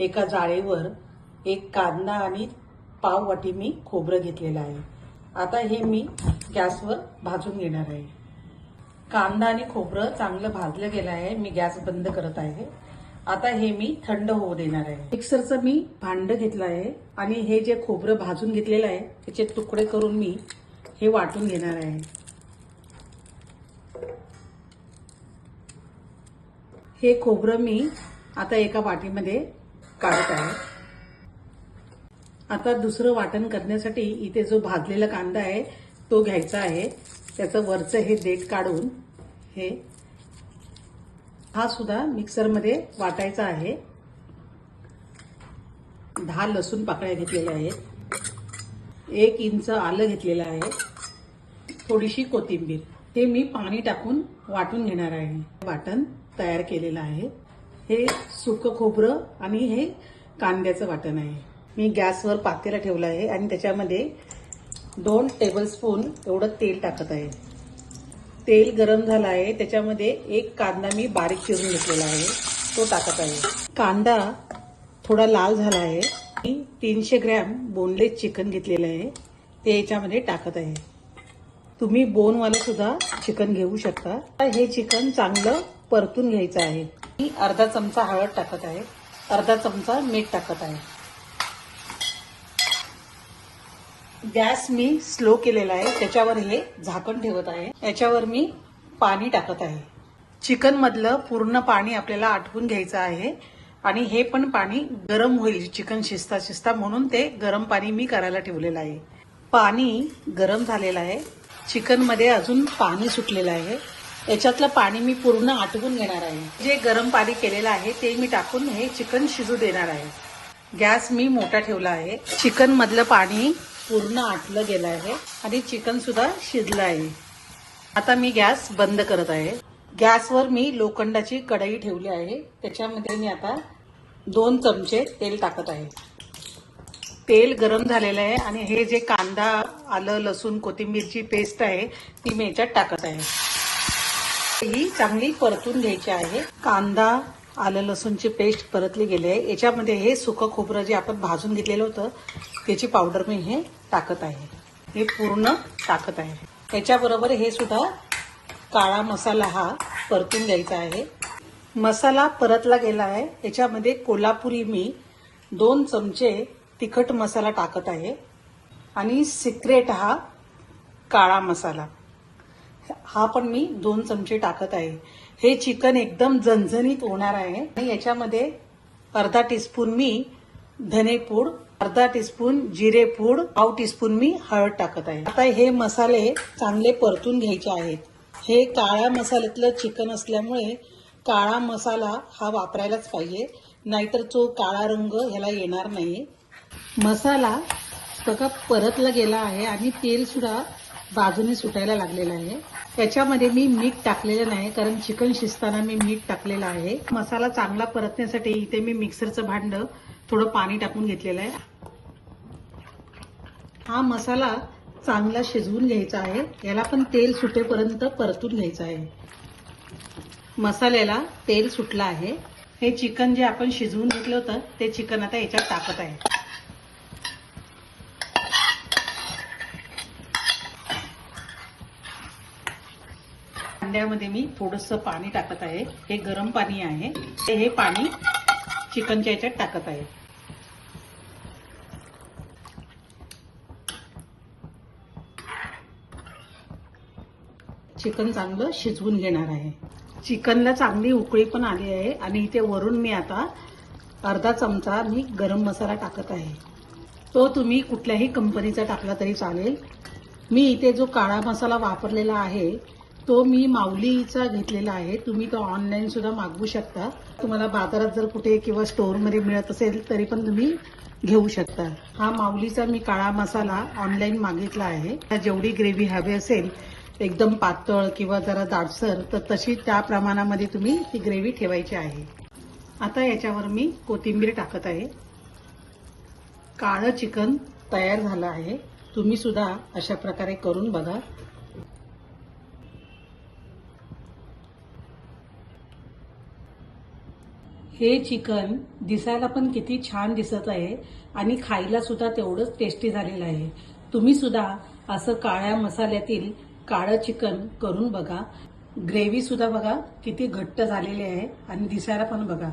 एका जाळीवर एक कांदा आणि पाव वाटी मी खोबरं घेतलेलं आहे. आता हे मी गॅसवर भाजून घेणार आहे. कांदा आणि खोबरं चांगलं भाजलं गेलं आहे. मी गॅस बंद करत आहे. आता हे मी थंड होऊ देणार आहे. मिक्सरचं मी भांड घेतलं आहे आणि हे जे खोबरं भाजून घेतलेलं आहे त्याचे तुकडे करून मी हे वाटून घेणार आहे. हे खोबरं मी आता एका वाटीमध्ये काढत आहे. आता दुसरं वाटण करण्यासाठी इथे जो भाजलेला कांदा आहे तो घ्यायचा आहे. त्याचं वरचं हे देठ काढून हे हा सुद्धा मिक्सरमध्ये वाटायचा आहे. दहा लसूण पाकळ्या घेतलेल्या आहेत. एक इंच आलं घेतलेलं आहे. थोडीशी कोथिंबीर. हे मी पाणी टाकून वाटून घेणार आहे. वाटण तयार केलेलं आहे. हे सुकं खोबरं आणि हे कांद्याचं वाटण आहे. मी गॅसवर पातेला ठेवलं आहे आणि त्याच्यामध्ये दोन टेबलस्पून एवढं तेल टाकत आहे. तेल गरम झालं आहे. त्याच्यामध्ये एक कांदा मी बारीक चिरून घेतलेला आहे. तो टाकत आहे. कांदा थोडा लाल झाला आहे. मी तीनशे ग्रॅम बोनलेस चिकन घेतलेलं आहे. ते याच्यामध्ये टाकत आहे. तुम्ही बोनवालं सुद्धा चिकन घेऊ शकता. हे चिकन चांगलं परतून घ्यायचं आहे. मी अर्धा चमचा हळद टाकत आहे. अर्धा चमचा मीठ टाकत आहे. गॅस मी स्लो केलेला आहे. त्याच्यावर हे झाकण ठेवत आहे. याच्यावर मी पाणी टाकत आहे. चिकन मधलं पूर्ण पाणी आपल्याला आटवून घ्यायचं आहे. आणि हे पण पाणी गरम होईल चिकन शिजता शिजता म्हणून ते गरम पाणी मी करायला ठेवलेलं आहे. पाणी गरम झालेलं आहे. चिकनमध्ये अजून पाणी सुटलेलं आहे. याच्यातलं पाणी मी पूर्ण आटवून घेणार आहे. जे गरम पाणी केलेलं आहे ते मी टाकून हे चिकन शिजू देणार आहे. गॅस मी मोठा ठेवला आहे. चिकन मधलं पाणी पूर्ण आटलं गेलं आहे आणि चिकन सुद्धा शिजलं आहे. आता मी गॅस बंद करत आहे. गॅसवर मी लोखंडाची कढई ठेवली आहे. त्याच्यामध्ये मी आता दोन चमचे तेल टाकत आहे. तेल गरम झालेलं आहे आणि हे जे कांदा आलं लसूण कोथिंबीरची पेस्ट आहे ती मी याच्यात टाकत आहे. ही चांगली परतून घ्यायची आहे. कांदा आलं लसूणची पेस्ट परतली गेली आहे. याच्यामध्ये हे सुकं खोबरं जे आपण भाजून घेतलेलं होतं त्याची पावडर मी हे टाकत आहे. हे पूर्ण टाकत आहे. त्याच्याबरोबर हे सुद्धा काळा मसाला हा परतून द्यायचा आहे. मसाला परतला गेला आहे. याच्यामध्ये कोल्हापुरी मी दोन चमचे तिखट मसाला टाकत आहे. आणि सिक्रेट हा काळा मसाला. हा पण मी दोन चमचे टाकत आहे. हे चिकन एकदम झणझणीत होणार आहे. आणि याच्यामध्ये अर्धा टीस्पून मी धनेपूड अर्धा टीस्पून जिरेपूड पाव टीस्पून मी हळद टाकत आहे. आता हे मसाले चांगले परतून घ्यायचे आहेत. हे काळ्या मसाल्यातलं चिकन असल्यामुळे काळा मसाला हा वापरायलाच पाहिजे. नाहीतर तो काळा रंग ह्याला येणार नाही. मसाला बघा परतला गेला आहे आणि तेल सुद्धा बाजूने सुटायला लागलेलं आहे. त्याच्यामध्ये मी मीठ टाकलेलं नाही कारण चिकन शिजताना मी मीठ टाकलेलं आहे. मसाला चांगला परतण्यासाठी इथे मी मिक्सरचं भांड थोडं पाणी टाकून घेतलेलं आहे. हा मसाला चांगला शिजवून घ्यायचा आहे. याला पण तेल सुटेपर्यंत परतून घ्यायचं आहे. मसाल्याला तेल सुटलं आहे. हे चिकन जे आपण शिजवून घेतलं होतं ते चिकन आता याच्यात टाकत आहे. अंड्यामध्ये मी थोडंसं पाणी टाकत आहे. हे गरम पाणी आहे. ते हे पाणी चिकनच्या याच्यात टाकत आहे. चिकन चांगलं शिजवून घेणार आहे. चिकनला चांगली उकळी पण आली आहे आणि इथे वरून मी आता अर्धा चमचा मी गरम मसाला टाकत आहे. तो तुम्ही कुठल्याही कंपनीचा टाकला तरी चालेल. मी इथे जो काळा मसाला वापरलेला आहे तो मी माऊलीचा घेतलेला आहे. तुम्ही तो ऑनलाईन सुद्धा मागवू शकता. तुम्हाला बाजारात जर कुठे किंवा स्टोअरमध्ये मिळत असेल तरी पण तुम्ही घेऊ शकता. हा माऊलीचा मी काळा मसाला ऑनलाईन मागितला आहे. जेवढी ग्रेव्ही हवी असेल एकदम पातळ किंवा जरा दाटसर तर तशी त्या प्रमाणामध्ये तुम्ही ही ग्रेव्ही ठेवायची आहे. आता याच्यावर मी कोथिंबीर टाकत आहे. काळं चिकन तयार झालं आहे. तुम्ही सुद्धा अशा प्रकारे करून बघा. हे चिकन दिसायला पण किती छान दिसत आहे आणि खायला सुद्धा तेवढंच टेस्टी झालेलं आहे. तुम्ही सुद्धा असं काळ्या मसाल्यातील काळं चिकन करून बघा. ग्रेव्ही सुद्धा बघा किती घट्ट झालेली आहे आणि दिसायला पण बघा.